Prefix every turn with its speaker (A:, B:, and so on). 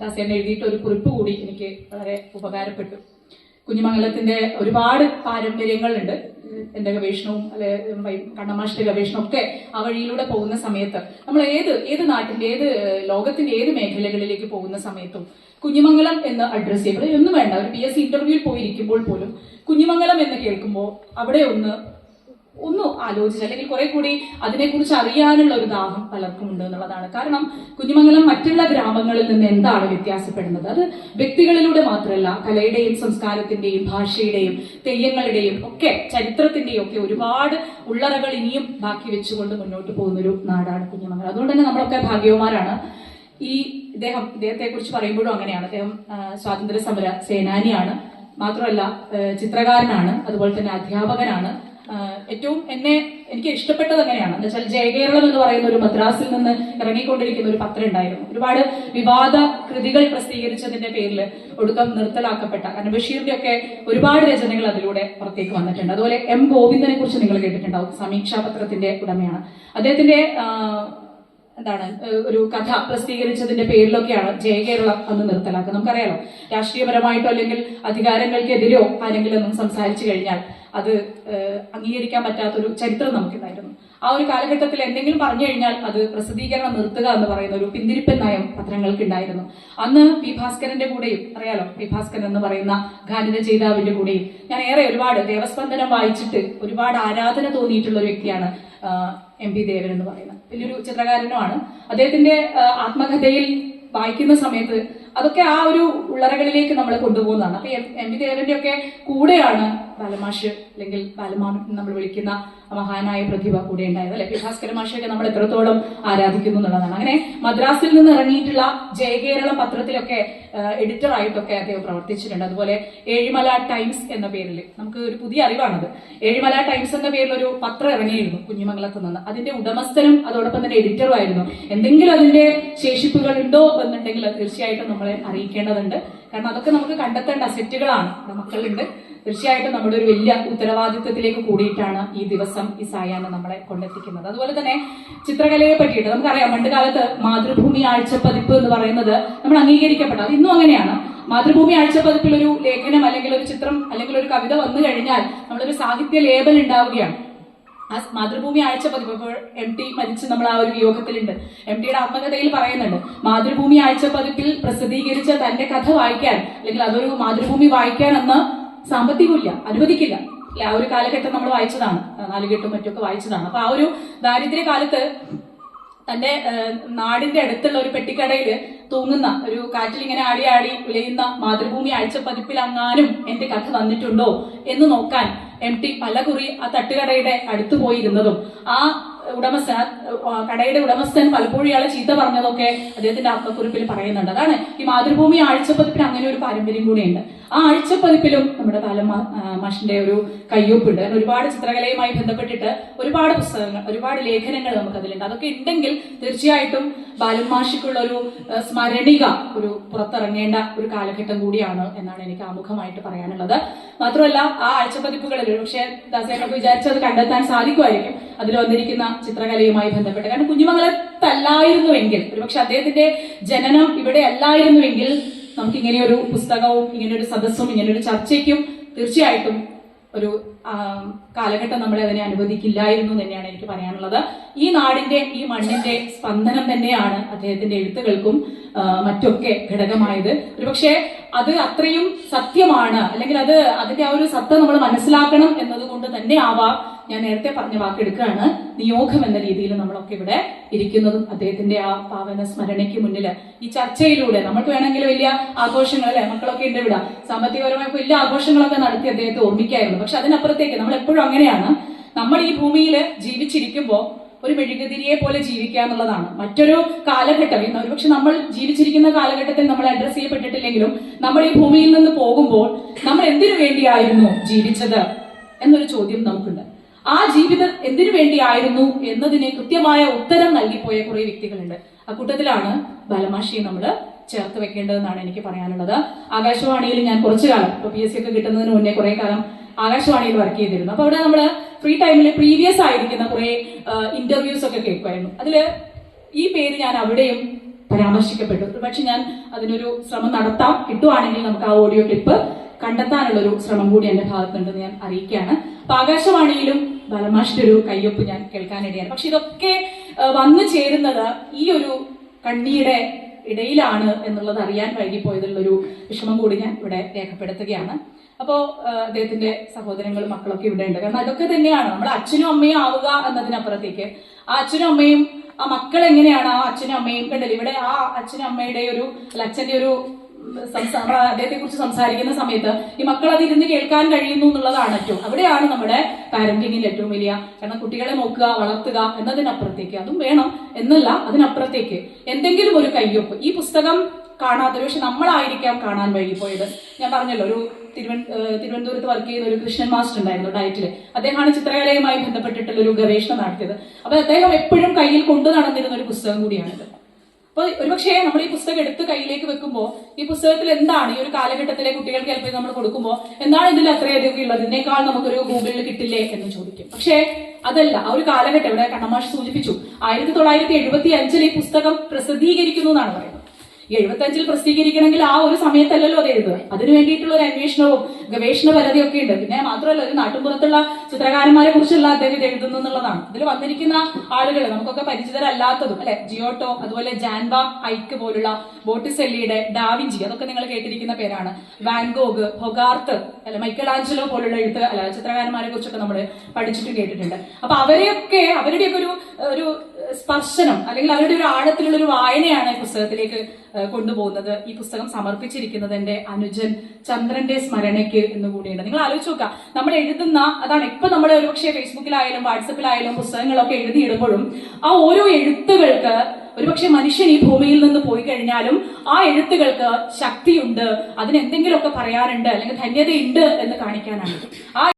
A: ദാസേന എഴുതിയിട്ട് ഒരു കുറിപ്പ് കൂടി എനിക്ക് വളരെ ഉപകാരപ്പെട്ടു. കുഞ്ഞുമംഗലത്തിന്റെ ഒരുപാട് പാരമ്പര്യങ്ങളുണ്ട്. എന്റെ ഗവേഷണവും അല്ലെ കണ്ണമാഷിന്റെ ഗവേഷണവും ഒക്കെ ആ വഴിയിലൂടെ പോകുന്ന സമയത്ത് നമ്മൾ ഏത് ഏത് നാട്ടിന്റെ ഏത് ലോകത്തിന്റെ ഏത് മേഖലകളിലേക്ക് പോകുന്ന സമയത്തും കുഞ്ഞുമംഗലം എന്ന് അഡ്രസ് ചെയ്യപ്പെടും ഒന്നും വേണ്ട ഒരു പി എസ് സി ഇന്റർവ്യൂവിൽ പോയിരിക്കുമ്പോൾ പോലും കുഞ്ഞുമംഗലം എന്ന് കേൾക്കുമ്പോൾ അവിടെ ഒന്ന് ഒന്ന് ആലോചിച്ച് അല്ലെങ്കിൽ കുറെ കൂടി അതിനെക്കുറിച്ച് അറിയാനുള്ള ഒരു ദാഹം പലർക്കും ഉണ്ട് എന്നുള്ളതാണ്. കാരണം കുഞ്ഞുമംഗലം മറ്റുള്ള ഗ്രാമങ്ങളിൽ നിന്ന് എന്താണ് വ്യത്യാസപ്പെടുന്നത്? അത് വ്യക്തികളിലൂടെ മാത്രമല്ല കലയുടെയും സംസ്കാരത്തിന്റെയും ഭാഷയുടെയും തെയ്യങ്ങളുടെയും ഒക്കെ ചരിത്രത്തിന്റെയും ഒക്കെ ഒരുപാട് ഉള്ളറകൾ ഇനിയും ബാക്കി വെച്ചുകൊണ്ട് മുന്നോട്ട് പോകുന്ന ഒരു നാടാണ് കുഞ്ഞുമംഗലം. അതുകൊണ്ട് തന്നെ നമ്മളൊക്കെ ഭാഗ്യവന്മാരാണ്. ഈ ഇദ്ദേഹം ഇദ്ദേഹത്തെ കുറിച്ച് പറയുമ്പോഴും അങ്ങനെയാണ്. അദ്ദേഹം സ്വാതന്ത്ര്യ സമര സേനാനിയാണ്. മാത്രമല്ല ചിത്രകാരനാണ്. അതുപോലെ തന്നെ അധ്യാപകനാണ്. ഏറ്റവും എന്നെ എനിക്ക് ഇഷ്ടപ്പെട്ടത് അങ്ങനെയാണ്. എന്ന് വെച്ചാൽ ജയകേരളം എന്ന് പറയുന്ന ഒരു മദ്രാസിൽ നിന്ന് ഇറങ്ങിക്കൊണ്ടിരിക്കുന്ന ഒരു പത്രം ഉണ്ടായിരുന്നു. ഒരുപാട് വിവാദ കൃതികൾ പ്രസിദ്ധീകരിച്ചതിന്റെ പേരിൽ ഒടുക്കം നിർത്തലാക്കപ്പെട്ട കാരണം ബഷീറിന്റെ ഒക്കെ ഒരുപാട് രചനകൾ അതിലൂടെ പുറത്തേക്ക് വന്നിട്ടുണ്ട്. അതുപോലെ എം ഗോവിന്ദനെ കുറിച്ച് നിങ്ങൾ കേട്ടിട്ടുണ്ടാവും. സമീക്ഷാ പത്രത്തിന്റെ ഉടമയാണ്. അദ്ദേഹത്തിന്റെ എന്താണ് ഒരു കഥ പ്രസിദ്ധീകരിച്ചതിന്റെ പേരിലൊക്കെയാണ് ജയകേരളം അന്ന് നിർത്തലാക്കുക നമുക്കറിയാലോ രാഷ്ട്രീയപരമായിട്ടോ അല്ലെങ്കിൽ അധികാരങ്ങൾക്കെതിരെയോ ആരെങ്കിലും ഒന്നും സംസാരിച്ചു കഴിഞ്ഞാൽ അത് അംഗീകരിക്കാൻ പറ്റാത്തൊരു ചരിത്രം നമുക്കുണ്ടായിരുന്നു. ആ ഒരു കാലഘട്ടത്തിൽ എന്തെങ്കിലും പറഞ്ഞു കഴിഞ്ഞാൽ അത് പ്രസിദ്ധീകരണം നിർത്തുക എന്ന് പറയുന്ന ഒരു പിന്തിരിപ്പൻ നയം പത്രങ്ങൾക്ക് ഉണ്ടായിരുന്നു അന്ന് പി ഭാസ്കരന്റെ കൂടെയും അറിയാലോ പി ഭാസ്കരൻ എന്ന് പറയുന്ന ഗാനിത ചെയ്താവിന്റെ കൂടെയും ഞാൻ ഏറെ ഒരുപാട് ദേവസ്പന്ദനം വായിച്ചിട്ട് ഒരുപാട് ആരാധന തോന്നിയിട്ടുള്ള ഒരു വ്യക്തിയാണ് എം പി ദേവൻ എന്ന് പറയുന്നത്. വലിയൊരു ചിത്രകാരനുമാണ്. അദ്ദേഹത്തിന്റെ ആത്മകഥയിൽ വായിക്കുന്ന സമയത്ത് അതൊക്കെ ആ ഒരു ഉള്ളറകളിലേക്ക് നമ്മൾ കൊണ്ടുപോകുന്നതാണ്. അപ്പൊ എം വി ദേവന്റെ ഒക്കെ കൂടെയാണ് ബാലമാഷ് അല്ലെങ്കിൽ ബാലമാമൻ നമ്മൾ വിളിക്കുന്ന മഹാനായ പ്രതിഭ കൂടെ ഉണ്ടായത് അല്ലെ? ഭാസ്കര മാഷയൊക്കെ നമ്മൾ എത്രത്തോളം ആരാധിക്കുന്നു എന്നുള്ളതാണ്. അങ്ങനെ മദ്രാസിൽ നിന്ന് ഇറങ്ങിയിട്ടുള്ള ജയകേരള പത്രത്തിലൊക്കെ എഡിറ്റർ ആയിട്ടൊക്കെ അദ്ദേഹം പ്രവർത്തിച്ചിട്ടുണ്ട്. അതുപോലെ ഏഴിമല ടൈംസ് എന്ന പേരിൽ നമുക്ക് ഒരു പുതിയ അറിവാണത്. ഏഴിമല ടൈംസ് എന്ന പേരിൽ ഒരു പത്രം ഇറങ്ങിയിരുന്നു കുഞ്ഞിമംഗലത്ത് നിന്ന്. അതിന്റെ ഉടമസ്ഥനും അതോടൊപ്പം തന്നെ എഡിറ്ററും ആയിരുന്നു. എന്തെങ്കിലും അതിന്റെ ശേഷിപ്പുകൾ ഉണ്ടോ എന്നുണ്ടെങ്കിൽ തീർച്ചയായിട്ടും നമ്മളെ അറിയിക്കേണ്ടതുണ്ട്. കാരണം അതൊക്കെ നമുക്ക് കണ്ടെത്തേണ്ട അസറ്റുകളാണ് മക്കളുണ്ട്. തീർച്ചയായിട്ടും നമ്മുടെ ഒരു വലിയ ഉത്തരവാദിത്വത്തിലേക്ക് കൂടിയിട്ടാണ് ഈ ദിവസം ഈ സായാഹ്നം നമ്മളെ കൊണ്ടെത്തിക്കുന്നത്. അതുപോലെ തന്നെ ചിത്രകലയെ പറ്റിയിട്ട് നമുക്കറിയാം പണ്ട് കാലത്ത് മാതൃഭൂമി ആഴ്ചപ്പതിപ്പ് എന്ന് പറയുന്നത് നമ്മൾ അംഗീകരിക്കപ്പെട്ട. അത് ഇന്നും അങ്ങനെയാണ്. മാതൃഭൂമി ആഴ്ചപ്പതിപ്പിൽ ഒരു ലേഖനം അല്ലെങ്കിൽ ഒരു ചിത്രം അല്ലെങ്കിൽ ഒരു കവിത വന്നു കഴിഞ്ഞാൽ നമ്മളൊരു സാഹിത്യ ലേബൽ ഉണ്ടാവുകയാണ്. ആ മാതൃഭൂമി ആഴ്ച പതിപ്പ് ഇപ്പോൾ എം ടി മരിച്ച് നമ്മൾ ആ ഒരു വിയോഗത്തിലുണ്ട് എം ടിയുടെ ആത്മകഥയിൽ പറയുന്നുണ്ട് മാതൃഭൂമി ആഴ്ച പതിപ്പിൽ പ്രസിദ്ധീകരിച്ച തന്റെ കഥ വായിക്കാൻ അല്ലെങ്കിൽ അതൊരു മാതൃഭൂമി വായിക്കാൻ അന്ന് സാമ്പത്തികമില്ല അനുവദിക്കില്ല. അല്ലെ ആ ഒരു കാലഘട്ടം നമ്മൾ വായിച്ചതാണ്. നാലുകെട്ടും മറ്റൊക്കെ വായിച്ചതാണ്. അപ്പൊ ആ ഒരു ദാരിദ്ര്യ കാലത്ത് തന്റെ നാടിന്റെ അടുത്തുള്ള ഒരു പെട്ടിക്കടയിൽ തൂങ്ങുന്ന ഒരു കാറ്റിൽ ഇങ്ങനെ ആടി ആടി ഉലയുന്ന മാതൃഭൂമി ആഴ്ചപ്പതിപ്പിൽ അങ്ങാനും എന്റെ കഥ വന്നിട്ടുണ്ടോ എന്ന് നോക്കാൻ എം ടി പല കുറി ആ തട്ടുകടയുടെ അടുത്ത് പോയിരുന്നതും ആ ഉടമസ്ഥൻ ആ കടയുടെ ഉടമസ്ഥൻ പലപ്പോഴും ഇയാളെ ചീത്ത പറഞ്ഞതൊക്കെ അദ്ദേഹത്തിന്റെ ആത്മക്കുറിപ്പിൽ പറയുന്നുണ്ട്. അതാണ് ഈ മാതൃഭൂമി ആഴ്ചപ്പതിപ്പിന് അങ്ങനെ ഒരു പാരമ്പര്യം കൂടിയുണ്ട്. ആ ആഴ്ചപ്പതിപ്പിലും നമ്മുടെ കാലം മാഷിന്റെ ഒരു കയ്യൊപ്പുണ്ട്. ഒരുപാട് ചിത്രകലയുമായി ബന്ധപ്പെട്ടിട്ട് ഒരുപാട് പുസ്തകങ്ങൾ ഒരുപാട് ലേഖനങ്ങൾ നമുക്ക് അതിലുണ്ട്. അതൊക്കെ ഉണ്ടെങ്കിൽ തീർച്ചയായിട്ടും ബാലൻ മാഷിക്കുള്ള ഒരു സ്മരണിക ഒരു പുറത്തിറങ്ങേണ്ട ഒരു കാലഘട്ടം കൂടിയാണ് എന്നാണ് എനിക്ക് ആമുഖമായിട്ട് പറയാനുള്ളത്. മാത്രമല്ല ആ ആഴ്ചപ്പതിപ്പുകളിൽ പക്ഷേ ദാസേനൊക്കെ വിചാരിച്ചത് കണ്ടെത്താൻ സാധിക്കുമായിരിക്കും. അതിൽ വന്നിരിക്കുന്ന ചിത്രകലയുമായി ബന്ധപ്പെട്ട്. കാരണം കുഞ്ഞുമംഗലത്തല്ലായിരുന്നുവെങ്കിൽ ഒരുപക്ഷെ അദ്ദേഹത്തിന്റെ ജനനം ഇവിടെ അല്ലായിരുന്നുവെങ്കിൽ നമുക്ക് ഇങ്ങനെ ഒരു പുസ്തകവും ഇങ്ങനെ ഒരു സദസ്സും ഇങ്ങനെ ഒരു ചർച്ചയ്ക്കും തീർച്ചയായിട്ടും ഒരു കാലഘട്ടം നമ്മളെ അതിനെ അനുവദിക്കില്ലായിരുന്നു തന്നെയാണ് എനിക്ക് പറയാനുള്ളത്. ഈ നാടിന്റെ ഈ മണ്ണിന്റെ സ്പന്ദനം തന്നെയാണ് അദ്ദേഹത്തിന്റെ എഴുത്തുകൾക്കും മറ്റൊക്കെ ഘടകമായത്. ഒരുപക്ഷെ അത് അത്രയും സത്യമാണ് അല്ലെങ്കിൽ അത് അതിന്റെ ആ ഒരു സത്ത നമ്മൾ മനസ്സിലാക്കണം എന്നതുകൊണ്ട് തന്നെ ആവാം. ഞാൻ നേരത്തെ പറഞ്ഞ വാക്കെടുക്കുകയാണ്. നിയോഗം എന്ന രീതിയിൽ നമ്മളൊക്കെ ഇവിടെ ഇരിക്കുന്നതും അദ്ദേഹത്തിന്റെ ആ പാവന സ്മരണയ്ക്ക് മുന്നിൽ ഈ ചർച്ചയിലൂടെ നമുക്ക് വേണമെങ്കിൽ വലിയ ആഘോഷങ്ങൾ അല്ലെ മക്കളൊക്കെ ഉണ്ട് ഇവിടെ. സാമ്പത്തികപരമായ വലിയ ആഘോഷങ്ങളൊക്കെ നടത്തി അദ്ദേഹത്തെ ഓർമ്മിക്കായിരുന്നു. പക്ഷെ അതിനപ്പുറത്തേക്ക് നമ്മൾ എപ്പോഴും അങ്ങനെയാണ്. നമ്മൾ ഈ ഭൂമിയിൽ ജീവിച്ചിരിക്കുമ്പോൾ ഒരു മെഴുകുതിരിയെ പോലെ ജീവിക്കുക എന്നുള്ളതാണ്. മറ്റൊരു കാലഘട്ടം ഇന്ന് ഒരുപക്ഷെ നമ്മൾ ജീവിച്ചിരിക്കുന്ന കാലഘട്ടത്തിൽ നമ്മൾ അഡ്രസ് ചെയ്യപ്പെട്ടിട്ടില്ലെങ്കിലും നമ്മൾ ഈ ഭൂമിയിൽ നിന്ന് പോകുമ്പോൾ നമ്മൾ എന്തിനു വേണ്ടിയായിരുന്നു ജീവിച്ചത് എന്നൊരു ചോദ്യം നമുക്കുണ്ട്. ആ ജീവിതം എന്തിനു വേണ്ടിയായിരുന്നു എന്നതിന് കൃത്യമായ ഉത്തരം നൽകിപ്പോയ കുറെ വ്യക്തികളുണ്ട്. അക്കൂട്ടത്തിലാണ് ബലമാഷിയെ നമ്മൾ ചേർത്ത് വെക്കേണ്ടതെന്നാണ് എനിക്ക് പറയാനുള്ളത്. ആകാശവാണിയിൽ ഞാൻ കുറച്ചു കാലം ഇപ്പൊ പി എസ് സി ഒക്കെ കിട്ടുന്നതിന് മുന്നേ കുറെ കാലം ആകാശവാണിയിൽ വർക്ക് ചെയ്തിരുന്നു. അപ്പൊ അവിടെ നമ്മൾ ഫ്രീ ടൈമിൽ പ്രീവിയസ് ആയിരിക്കുന്ന കുറെ ഇന്റർവ്യൂസ് ഒക്കെ കേൾക്കുമായിരുന്നു. അതിൽ ഈ പേര് ഞാൻ അവിടെയും പരാമർശിക്കപ്പെട്ടു. പക്ഷെ ഞാൻ അതിനൊരു ശ്രമം നടത്താം. കിട്ടുവാണെങ്കിൽ നമുക്ക് ആ ഓഡിയോ ക്ലിപ്പ് കണ്ടെത്താനുള്ള ഒരു ശ്രമം കൂടി എന്റെ ഭാഗത്തുണ്ടെന്ന് ഞാൻ അറിയിക്കുകയാണ്. അപ്പൊ ആകാശവാണിയിലും ബാലമാഷിന്റെ ഒരു കയ്യൊപ്പ് ഞാൻ കേൾക്കാനിടയാണ്. പക്ഷെ ഇതൊക്കെ വന്നു ചേരുന്നത് ഈ ഒരു കണ്ണിയുടെ ഇടയിലാണ് എന്നുള്ളത് അറിയാൻ വൈകിപ്പോയതിലുള്ളൊരു വിഷമം കൂടി ഞാൻ ഇവിടെ രേഖപ്പെടുത്തുകയാണ്. അപ്പോ ആ, അദ്ദേഹത്തിന്റെ സഹോദരങ്ങളും മക്കളൊക്കെ ഇവിടെ ഉണ്ട്. കാരണം അതൊക്കെ തന്നെയാണ്. നമ്മുടെ അച്ഛനും അമ്മയും ആവുക എന്നതിനപ്പുറത്തേക്ക്. ആ അച്ഛനും അമ്മയും ആ മക്കൾ എങ്ങനെയാണ് ആ അച്ഛനും അമ്മയും കണ്ടല്ലേ ഇവിടെ ആ അച്ഛനും അമ്മയുടെ ഒരു അല്ല അച്ഛന്റെ ഒരു അദ്ദേഹത്തെ കുറിച്ച് സംസാരിക്കുന്ന സമയത്ത് ഈ മക്കൾ അത് ഇരുന്ന് കേൾക്കാൻ കഴിയുന്നു എന്നുള്ളതാണ് ഏറ്റവും അവിടെയാണ് നമ്മുടെ പാരന്റിങ്ങിൽ ഏറ്റവും വലിയ കാരണം കുട്ടികളെ നോക്കുക വളർത്തുക എന്നതിനപ്പുറത്തേക്ക്. അതും വേണം എന്നല്ല അതിനപ്പുറത്തേക്ക്. എന്തെങ്കിലും ഒരു കയ്യൊപ്പ്. ഈ പുസ്തകം കാണാത്തൊരു പക്ഷെ നമ്മളായിരിക്കാം കാണാൻ വഴിപോയത് ഞാൻ പറഞ്ഞല്ലോ ഒരു തിരുവന തിരുവനന്തപുരത്ത് വർക്ക് ചെയ്യുന്ന ഒരു കൃഷ്ണൻ മാസ്റ്റർ ഉണ്ടായിരുന്നു ഡയറ്റിൽ. അദ്ദേഹമാണ് ചിത്രകലയുമായി ബന്ധപ്പെട്ടിട്ടുള്ള ഒരു ഗവേഷണം നടത്തിയത്. അപ്പൊ അദ്ദേഹം എപ്പോഴും കയ്യിൽ കൊണ്ടു നടന്നിരുന്ന ഒരു പുസ്തകം കൂടിയാണിത്. അപ്പൊ ഒരുപക്ഷെ നമ്മൾ ഈ പുസ്തകം എടുത്ത് കയ്യിലേക്ക് വെക്കുമ്പോൾ ഈ പുസ്തകത്തിൽ എന്താണ് ഈ ഒരു കാലഘട്ടത്തിലെ കുട്ടികൾക്ക് ചിലപ്പോൾ നമ്മൾ കൊടുക്കുമ്പോൾ എന്താണ് ഇതിൽ അത്രയധികം ഉള്ളത്? ഇതിനേക്കാൾ നമുക്കൊരു ഗൂഗിളിൽ കിട്ടില്ലേ എന്ന് ചോദിക്കും. പക്ഷേ അതല്ല ആ ഒരു കാലഘട്ടം ഇവിടെ കണ്ണമാഷ് സൂചിപ്പിച്ചു. ആയിരത്തി തൊള്ളായിരത്തി എഴുപത്തി അഞ്ചിൽ ഈ പുസ്തകം പ്രസിദ്ധീകരിക്കുന്നു എന്നാണ് പറയുന്നത്. എഴുപത്തി അഞ്ചിൽ പ്രസിദ്ധീകരിക്കണമെങ്കിൽ ആ ഒരു സമയത്തല്ലല്ലോ അത് എഴുതുക. അതിനു വേണ്ടിയിട്ടുള്ള ഒരു അന്വേഷണവും ഗവേഷണ ഒക്കെ ഉണ്ട് പിന്നെ മാത്രമല്ല ഒരു നാട്ടുമ്പുറത്തുള്ള ചിത്രകാരന്മാരെ കുറിച്ചുള്ള അദ്ദേഹം എഴുതുന്നു എന്നുള്ളതാണ്. ഇതിൽ വന്നിരിക്കുന്ന ആളുകൾ നമുക്കൊക്കെ പരിചിതരല്ലാത്തതും അല്ലെ? ജിയോട്ടോ അതുപോലെ ജാൻബ ഹൈക്ക് പോലുള്ള ബോട്ടിസെല്ലിയുടെ ഡാവിഞ്ചി അതൊക്കെ നിങ്ങൾ കേട്ടിരിക്കുന്ന പേരാണ്. വാൻഗോഗ് ഹൊഗാർത്ത് അല്ലെ? മൈക്കൽ ആഞ്ചലോ പോലുള്ള എഴുത്ത് അല്ല ചിത്രകാരന്മാരെ കുറിച്ചൊക്കെ നമ്മൾ പഠിച്ചിട്ട് കേട്ടിട്ടുണ്ട്. അപ്പൊ അവരെയൊക്കെ അവരുടെയൊക്കെ ഒരു ഒരു സ്പർശനം അല്ലെങ്കിൽ അവരുടെ ഒരു ആഴത്തിലുള്ള ഒരു വായനയാണ് ഈ പുസ്തകത്തിലേക്ക് കൊണ്ടുപോകുന്നത്. ഈ പുസ്തകം സമർപ്പിച്ചിരിക്കുന്നത് എന്റെ അനുജൻ ചന്ദ്രന്റെ സ്മരണയ്ക്ക് എന്ന് കൂടിയുണ്ട്. നിങ്ങൾ ആലോചിച്ച് നോക്കുക. നമ്മൾ എഴുതുന്ന അതാണ് ഇപ്പൊ നമ്മൾ ഒരുപക്ഷെ ഫേസ്ബുക്കിലായാലും വാട്സപ്പിലായാലും പുസ്തകങ്ങളൊക്കെ എഴുതിയിടുമ്പോഴും ആ ഓരോ എഴുത്തുകൾക്ക് ഒരുപക്ഷെ മനുഷ്യൻ ഈ ഭൂമിയിൽ നിന്ന് പോയി കഴിഞ്ഞാലും ആ എഴുത്തുകൾക്ക് ശക്തിയുണ്ട് അതിന് എന്തെങ്കിലുമൊക്കെ പറയാനുണ്ട് അല്ലെങ്കിൽ ധന്യതയുണ്ട് എന്ന് കാണിക്കാനാണ്. ആ